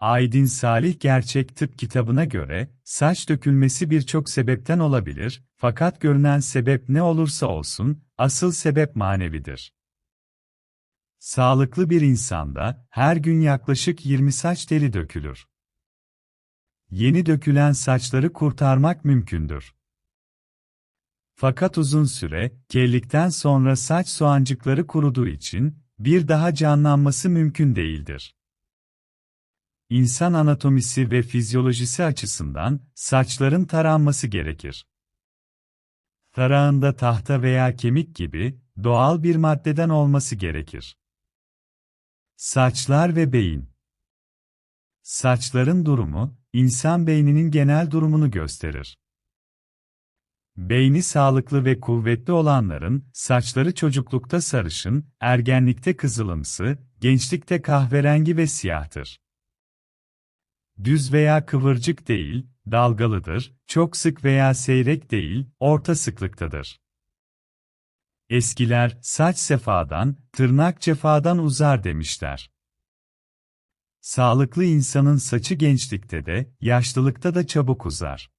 Aydin Salih Gerçek Tıp kitabına göre, saç dökülmesi birçok sebepten olabilir, fakat görünen sebep ne olursa olsun, asıl sebep manevidir. Sağlıklı bir insanda, her gün yaklaşık 20 saç teli dökülür. Yeni dökülen saçları kurtarmak mümkündür. Fakat uzun süre, kellikten sonra saç soğancıkları kuruduğu için, bir daha canlanması mümkün değildir. İnsan anatomisi ve fizyolojisi açısından, saçların taranması gerekir. Tarağında tahta veya kemik gibi, doğal bir maddeden olması gerekir. Saçlar ve beyin Saçların durumu, insan beyninin genel durumunu gösterir. Beyni sağlıklı ve kuvvetli olanların, saçları çocuklukta sarışın, ergenlikte kızılımsı, gençlikte kahverengi ve siyahtır. Düz veya kıvırcık değil, dalgalıdır, çok sık veya seyrek değil, orta sıklıktadır. Eskiler, saç sefadan, tırnak cefadan uzar demişler. Sağlıklı insanın saçı gençlikte de, yaşlılıkta da çabuk uzar.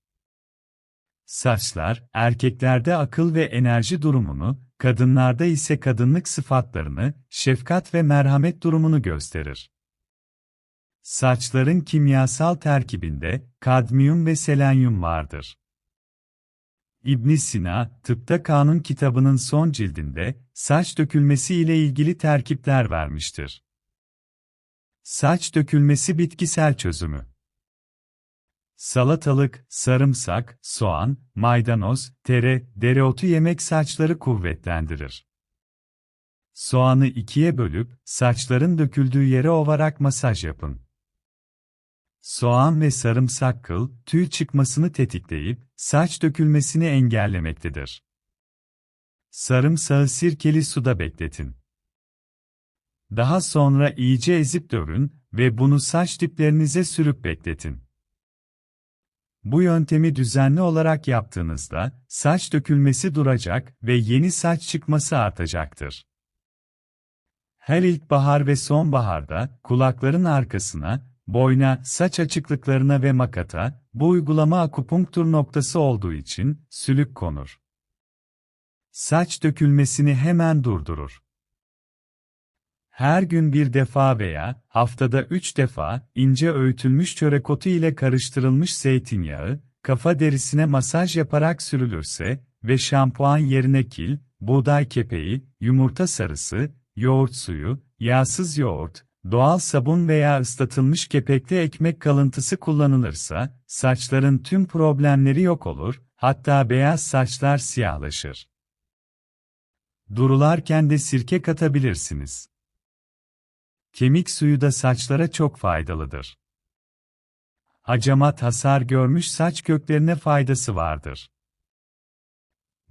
Saçlar, erkeklerde akıl ve enerji durumunu, kadınlarda ise kadınlık sıfatlarını, şefkat ve merhamet durumunu gösterir. Saçların kimyasal terkibinde kadmiyum ve selenyum vardır. İbn Sina, Tıpta Kanun kitabının son cildinde saç dökülmesi ile ilgili terkipler vermiştir. Saç dökülmesi bitkisel çözümü. Salatalık, sarımsak, soğan, maydanoz, tere, dereotu yemek saçları kuvvetlendirir. Soğanı ikiye bölüp, saçların döküldüğü yere ovarak masaj yapın. Soğan ve sarımsak kıl, tüy çıkmasını tetikleyip, saç dökülmesini engellemektedir. Sarımsağı sirkeli suda bekletin. Daha sonra iyice ezip dövün ve bunu saç diplerinize sürüp bekletin. Bu yöntemi düzenli olarak yaptığınızda, saç dökülmesi duracak ve yeni saç çıkması artacaktır. Her ilkbahar ve sonbaharda, kulakların arkasına, boyna, saç açıklıklarına ve makata, bu uygulama akupunktur noktası olduğu için, sülük konur. Saç dökülmesini hemen durdurur. Her gün bir defa veya haftada üç defa ince öğütülmüş çörek otu ile karıştırılmış zeytinyağı, kafa derisine masaj yaparak sürülürse ve şampuan yerine kil, buğday kepeği, yumurta sarısı, yoğurt suyu, yağsız yoğurt, doğal sabun veya ıslatılmış kepekli ekmek kalıntısı kullanılırsa, saçların tüm problemleri yok olur, hatta beyaz saçlar siyahlaşır. Durularken de sirke katabilirsiniz. Kemik suyu da saçlara çok faydalıdır. Hacamat hasar görmüş saç köklerine faydası vardır.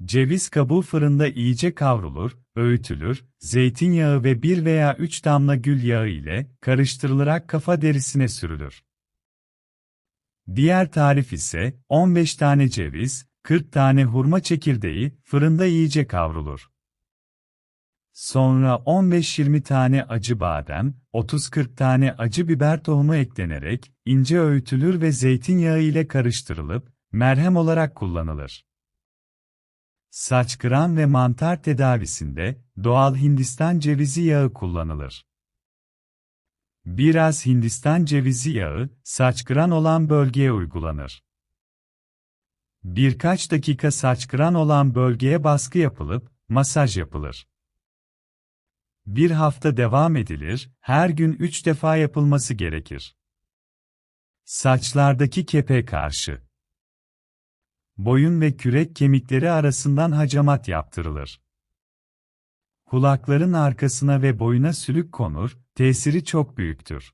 Ceviz kabuğu fırında iyice kavrulur, öğütülür, zeytinyağı ve bir veya üç damla gül yağı ile karıştırılarak kafa derisine sürülür. Diğer tarif ise 15 tane ceviz, 40 tane hurma çekirdeği fırında iyice kavrulur. Sonra 15-20 tane acı badem, 30-40 tane acı biber tohumu eklenerek ince öğütülür ve zeytinyağı ile karıştırılıp merhem olarak kullanılır. Saç kıran ve mantar tedavisinde doğal Hindistan cevizi yağı kullanılır. Biraz Hindistan cevizi yağı saç kıran olan bölgeye uygulanır. Birkaç dakika saç kıran olan bölgeye baskı yapılıp masaj yapılır. Bir hafta devam edilir, her gün üç defa yapılması gerekir. Saçlardaki kepe karşı Boyun ve kürek kemikleri arasından hacamat yaptırılır. Kulakların arkasına ve boyuna sülük konur, tesiri çok büyüktür.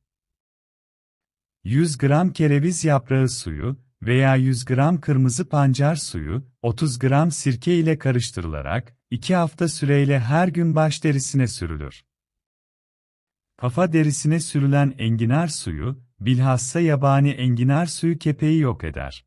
100 gram kereviz yaprağı suyu veya 100 gram kırmızı pancar suyu, 30 gram sirke ile karıştırılarak, 2 hafta süreyle her gün baş derisine sürülür. Kafa derisine sürülen enginar suyu, bilhassa yabani enginar suyu kepeği yok eder.